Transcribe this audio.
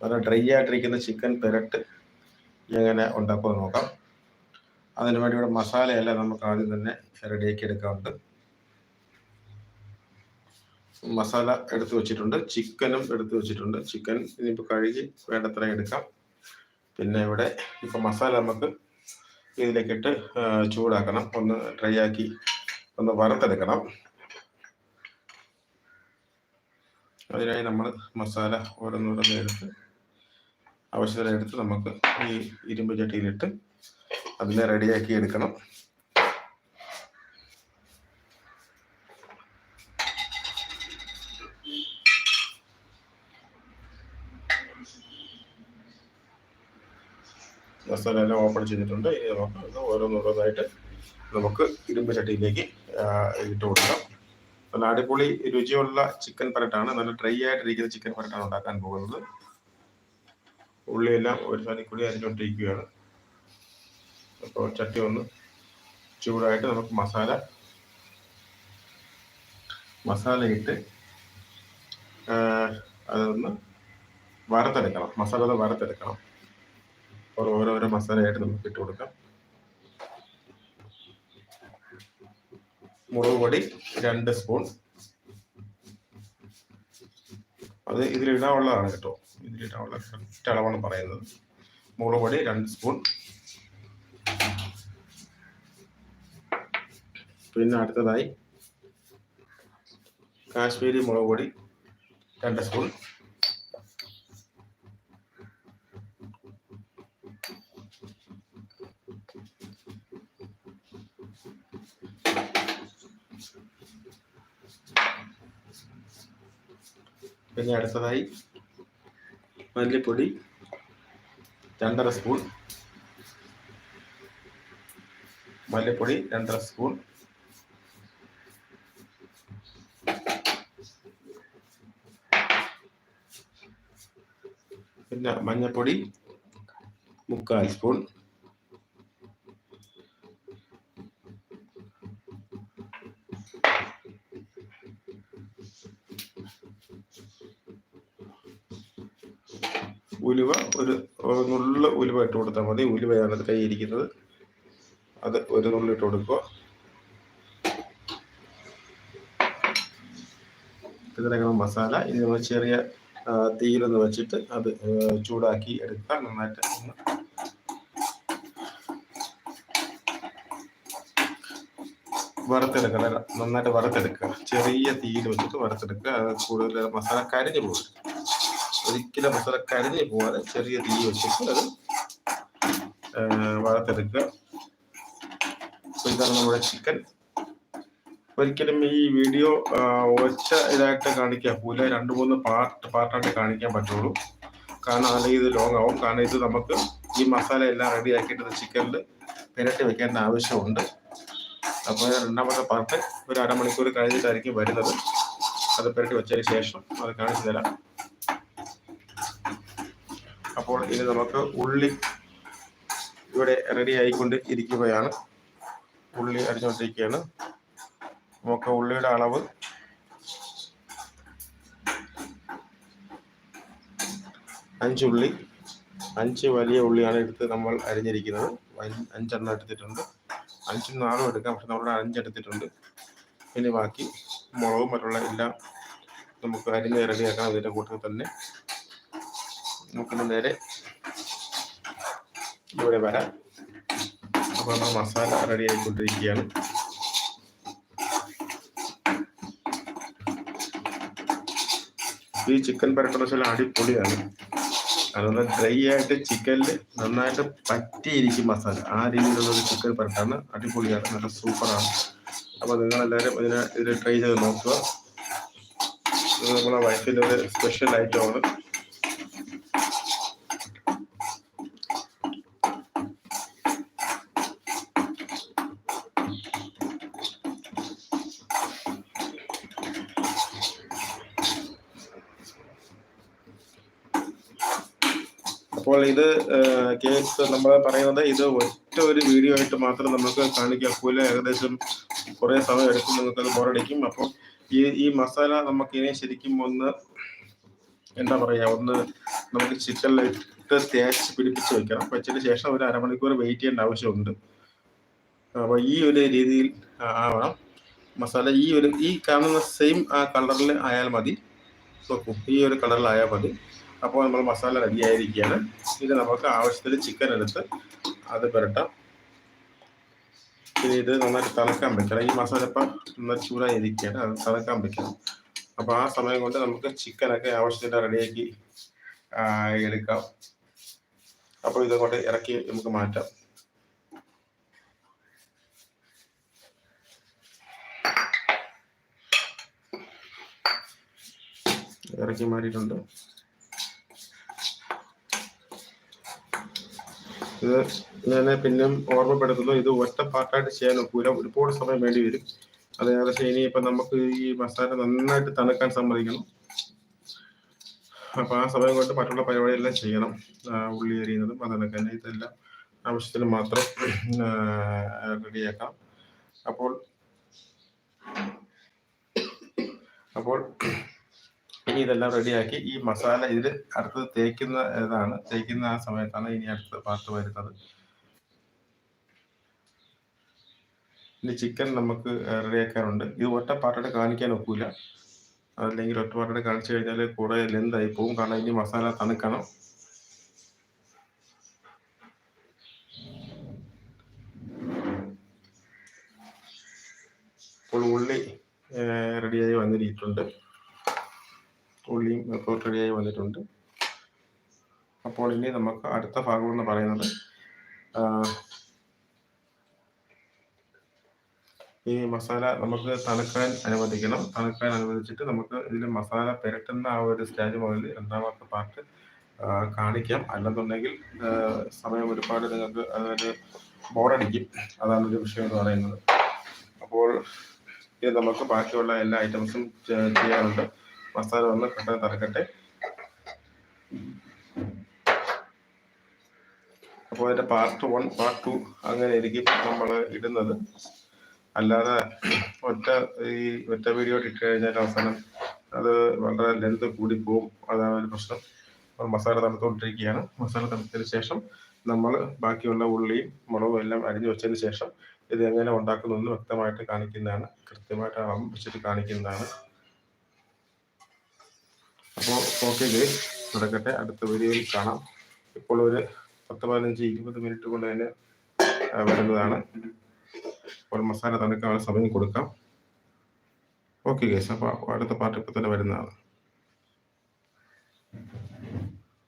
നല്ല ഡ്രൈ ആയിട്ടിരിക്കുന്ന ചിക്കൻ പെരട്ട് എങ്ങനെ ഉണ്ടാക്കുമെന്ന് നോക്കാം. അതിനു വേണ്ടി ഇവിടെ മസാലയെല്ലാം നമുക്ക് ആദ്യം തന്നെ റെഡിയാക്കി എടുക്കാറുണ്ട്. മസാല എടുത്തു വെച്ചിട്ടുണ്ട് ചിക്കനും എടുത്തു വെച്ചിട്ടുണ്ട്. ചിക്കൻ ഇനിയിപ്പോൾ കഴുകി വേണ്ടത്ര എടുക്കാം. പിന്നെ ഇവിടെ ഇപ്പം മസാല നമുക്ക് ഇതിലേക്കിട്ട് ചൂടാക്കണം. ഒന്ന് ഡ്രൈ ആക്കി ഒന്ന് വറുത്തെടുക്കണം. അതിനായി നമ്മൾ മസാല ഓരോന്നോരോന്ന് എടുത്ത് ആവശ്യത്തിന് എടുത്ത് നമുക്ക് ഈ ഇരുമ്പ് ചട്ടിയിലിട്ട് അതിനെ റെഡിയാക്കി എടുക്കണം. മസാല എല്ലാം ഓപ്പൺ ചെയ്തിട്ടുണ്ട്. ഇനി നമുക്ക് ഇത് ഓരോന്നോരോന്നായിട്ട് നമുക്ക് ഇരുമ്പ് ചട്ടിയിലേക്ക് ഇട്ട് കൊടുക്കാം. നല്ല അടിപൊളി രുചിയുള്ള ചിക്കൻ പരട്ടാണ്. നല്ല ഡ്രൈ ആയിട്ടിരിക്കുന്ന ചിക്കൻ പരട്ടാണ് ഉണ്ടാക്കാൻ പോകുന്നത്. ഉള്ളിയെല്ലാം ഒരു സൈഡിൽ കൂടി അരിഞ്ഞുകൊണ്ടിരിക്കുകയാണ്. അപ്പോൾ ചട്ടി ഒന്ന് ചൂടായിട്ട് നമുക്ക് മസാല മസാല ഇട്ട് അതൊന്ന് വറുത്തെടുക്കണം. മസാല ഒന്ന് വറുത്തെടുക്കണം. ഓരോ ഓരോരോ മസാലയായിട്ട് നമുക്ക് ഇട്ട് കൊടുക്കാം. മുളക് പൊടി രണ്ട് സ്പൂൺ. അത് ഇതിലിടാനുള്ളതാണ് കേട്ടോ. ഇതിലിടാനുള്ള കറക്റ്റ് അളവാണ് പറയുന്നത്. മുളക് പൊടി രണ്ട് സ്പൂൺ. പിന്നെ അടുത്തതായി കാശ്മീരി മുളക് പൊടി രണ്ട് സ്പൂൺ. പിന്നെ അടുത്തതായി മല്ലിപ്പൊടി രണ്ടര സ്പൂൺ മല്ലിപ്പൊടി രണ്ടര സ്പൂൺ പിന്നെ മഞ്ഞൾപ്പൊടി മുക്കാൽ സ്പൂൺ ഉലുവ ഒരു നുള്ളു ഉലുവ ഇട്ട് കൊടുത്താൽ മതി. ഉലുവയാണ് അത് കൈയിരിക്കുന്നത് അത് ഒരു നുള്ളു ഇട്ട് കൊടുക്കുക. ഇതിനകം മസാല നമ്മൾ ചെറിയ തീയിലൊന്ന് വെച്ചിട്ട് അത് ചൂടാക്കി എടുക്കാം നന്നായിട്ട് വറുത്തെടുക്കണം നന്നായിട്ട് വറുത്തെടുക്കുക. ചെറിയ തീയിൽ വെച്ചിട്ട് വറുത്തെടുക്കുക. കൂടുതൽ മസാല കരിഞ്ഞു പോകും ഒരിക്കലും മസാല കരിഞ്ഞു പോകാതെ ചെറിയ തീ വെച്ചിട്ട് അത് വളർത്തെടുക്കുക സോ ഇതാണ് നമ്മുടെ ചിക്കൻ ഒരിക്കലും ഈ വീഡിയോ ഒച്ച ഇതായിട്ട് കാണിക്കാൻ പോലെ രണ്ട് മൂന്ന് പാർട്ട് പാർട്ടായിട്ട് കാണിക്കാൻ പറ്റുള്ളൂ. കാരണം അല്ലെങ്കിൽ ഇത് ലോങ് ആവും. കാരണം ഇത് നമുക്ക് ഈ മസാല എല്ലാം റെഡി ആക്കിയിട്ട് ചിക്കനിൽ പുരട്ടി വെക്കേണ്ട ആവശ്യമുണ്ട്. അപ്പോൾ രണ്ടാമത്തെ പാർട്ട് ഒരു അരമണിക്കൂർ കഴിഞ്ഞിട്ടായിരിക്കും വരുന്നത്. അത് പുരട്ടി വെച്ചതിന് ശേഷം അത് കാണിച്ചു തരാം. അപ്പോൾ ഇനി നമുക്ക് ഉള്ളി ഇവിടെ റെഡി ആയിക്കൊണ്ട് ഇരിക്കുകയാണ്. ഉള്ളി അരിഞ്ഞുകൊണ്ടിരിക്കുകയാണ്. നമുക്ക് ഉള്ളിയുടെ അളവ് അഞ്ചുള്ളി അഞ്ച് വലിയ ഉള്ളിയാണ് എടുത്ത് നമ്മൾ അരിഞ്ഞിരിക്കുന്നത്. അഞ്ച് അഞ്ചെണ്ണം എടുത്തിട്ടുണ്ട്. അഞ്ചും നാലും എടുക്കാം. പക്ഷെ നമ്മളിവിടെ അഞ്ചെടുത്തിട്ടുണ്ട് ഇനി ബാക്കി മുളകും മറ്റുള്ള എല്ലാം നമുക്ക് അരിഞ്ഞ് റെഡിയാക്കാം അതിന്റെ കൂട്ടത്തിൽ തന്നെ. നമുക്കിന്ന് നേരെ. ഇവിടെ വരാം. അപ്പോൾ നമ്മൾ മസാല റെഡി ആയിക്കൊണ്ടിരിക്കുകയാണ്. ഈ ചിക്കൻ പരട്ടെന്ന് വെച്ചാൽ അടിപൊളിയാണ്. അതൊന്ന് ഡ്രൈ ആയിട്ട് ചിക്കനിൽ നന്നായിട്ട് പറ്റിയിരിക്കും മസാല. ആ രീതിയിലുള്ള ചിക്കൻ പരട്ടാണ്. അടിപൊളിയാണ്. നല്ല സൂപ്പറാണ് അപ്പോൾ നിങ്ങളെല്ലാവരും ഇതിനെ ഇതിൽ ട്രൈ ചെയ്ത് നോക്കുക. നമ്മളെ വൈഫിന്റെ ഒരു സ്പെഷ്യൽ ഐറ്റമാണ് അപ്പോൾ ഇത് കേസ് നമ്മൾ പറയുന്നത് ഇത് ഒറ്റ ഒരു വീഡിയോ ആയിട്ട് മാത്രം നമുക്ക് കാണിക്കാൻ പോലെ ഏകദേശം കുറേ സമയം എടുക്കും നിങ്ങൾക്ക് അത് ബോറടിക്കും. അപ്പോൾ ഈ ഈ മസാല നമുക്ക് ഇനി ശരിക്കും ഒന്ന് എന്താ പറയുക ഒന്ന് നമുക്ക് ചിക്കനിൽ ഇട്ട് തേച്ച് പിടിപ്പിച്ച് വെക്കണം. വെച്ചതിന് ശേഷം ഒരു അരമണിക്കൂർ വെയിറ്റ് ചെയ്യേണ്ട ആവശ്യമുണ്ട്. അപ്പോൾ ഈ ഒരു രീതിയിൽ ആവണം. മസാല ഈ ഒരു ഈ കാണുന്ന സെയിം ആ കളറിൽ ആയാൽ മതി. ഈ ഒരു കളറിൽ ആയാൽ മതി. അപ്പോൾ നമ്മൾ മസാല റെഡി ആയിരിക്കുകയാണ്. ഇത് നമുക്ക് ആവശ്യത്തിന് ചിക്കൻ എടുത്ത് അത് പുരട്ടാം. പിന്നെ ഇത് നന്നായിട്ട് തിളക്കാൻ വെക്കണം. ഈ മസാല ഇപ്പം നന്നായി ചൂടായിരിക്കുകയാണ്. അത് തിളക്കാൻ വെക്കണം. അപ്പോൾ ആ സമയം കൊണ്ട് നമുക്ക് ചിക്കനൊക്കെ ആവശ്യത്തിന് റെഡിയാക്കി എടുക്കാം. അപ്പോൾ ഇതങ്ങോട്ട് ഇറക്കി നമുക്ക് മാറ്റാം. ഇറക്കി മാറ്റിയിട്ടുണ്ട് ഇത് ഞാൻ പിന്നെയും ഓർമ്മപ്പെടുത്തുന്നു. ഇത് ഒറ്റ പാർട്ടായിട്ട് ചെയ്യാൻ ഒക്കൂല. ഒരുപാട് സമയം വേണ്ടി വരും. അത് ഏകദേശം ഇനിയിപ്പം നമുക്ക് ഈ മസാല നന്നായിട്ട് തണുക്കാൻ സമ്മതിക്കണം. അപ്പൊ ആ സമയം കൊണ്ട് മറ്റുള്ള പരിപാടിയെല്ലാം ചെയ്യണം. ഉള്ളി എറിയുന്നതും അതിനൊക്കെ തന്നെ ഇതെല്ലാം ആവശ്യത്തിന് മാത്രം റെഡിയാക്കാം. അപ്പോൾ അപ്പോൾ ഇനി ഇതെല്ലാം റെഡിയാക്കി ഈ മസാല ഇതിൽ അടുത്തത് തേക്കുന്ന ഇതാണ് തേക്കുന്ന ആ സമയത്താണ് ഇനി അടുത്ത പാർട്ട് വരുന്നത്. ഇനി ചിക്കൻ നമുക്ക് റെഡിയാക്കാറുണ്ട് ഇത് ഒറ്റ പാർട്ടായിട്ട് കാണിക്കാൻ ഒക്കൂല. അതല്ലെങ്കിൽ ഒറ്റ പാർട്ടായിട്ട് കാണിച്ചു കഴിഞ്ഞാൽ കൂടെ ലെന്തായി പോകും കാരണം ഇനി മസാല തണുക്കണം. ഇപ്പോൾ ഉള്ളി റെഡിയായി വന്നിരിക്കുന്നുണ്ട്. ഉള്ളിയും ഒക്കെ റെഡിയായി വന്നിട്ടുണ്ട്. അപ്പോൾ ഇനി നമുക്ക് അടുത്ത ഭാഗം എന്ന് പറയുന്നത് ഈ മസാല നമുക്ക് തണുക്കാൻ അനുവദിക്കണം. തണുക്കാൻ അനുവദിച്ചിട്ട് നമുക്ക് ഇതിൽ മസാല പുരട്ടുന്ന ആ ഒരു സ്റ്റേജ് മുതൽ രണ്ടാമത്തെ പാർട്ട് കാണിക്കാം. അല്ലെന്നുണ്ടെങ്കിൽ സമയം ഒരുപാട് നിങ്ങൾക്ക് അതൊരു ബോറടിക്കും. അതാണ് ഒരു വിഷയം എന്ന് പറയുന്നത്. അപ്പോൾ ഇത് നമുക്ക് ബാക്കിയുള്ള എല്ലാ ഐറ്റംസും ചെയ്യാനുണ്ട് മസാല ഒന്ന് പെട്ടെന്ന് തറക്കട്ടെ. അപ്പോൾ അതിന്റെ പാർട്ട് വൺ പാർട്ട് ടു അങ്ങനെ ആയിരിക്കും നമ്മൾ ഇടുന്നത്. അല്ലാതെ ഒറ്റ ഈ ഒറ്റ വീഡിയോ ഇട്ട് കഴിഞ്ഞാൽ അവസാനം അത് വളരെ ലെന്ത് കൂടിപ്പോവും അതാണ് ഒരു പ്രശ്നം. മസാല തണുത്തുകൊണ്ടിരിക്കുകയാണ്. മസാല തണുത്തതിന് ശേഷം നമ്മൾ ബാക്കിയുള്ള ഉള്ളിയും മുളകും എല്ലാം അരിഞ്ഞു വെച്ചതിന് ശേഷം ഇത് എങ്ങനെ ഉണ്ടാക്കുന്നു വ്യക്തമായിട്ട് കാണിക്കുന്നതാണ്. കൃത്യമായിട്ട് വെച്ചിട്ട് കാണിക്കുന്നതാണ്. അപ്പോൾ ഓക്കെ ഗൈസ് നടക്കട്ടെ. അടുത്ത വീഡിയോയിൽ കാണാം. ഇപ്പോൾ ഒരു പത്ത് പതിനഞ്ച് ഇരുപത് മിനിറ്റ് കൊണ്ട് തന്നെ വരുന്നതാണ്. അപ്പോൾ മസാല തണുക്കാൻ സമയം കൊടുക്കാം. ഓക്കെ ഗേസ് അപ്പോൾ അടുത്ത പാർട്ട് ഇപ്പോൾ തന്നെ വരുന്നതാണ്.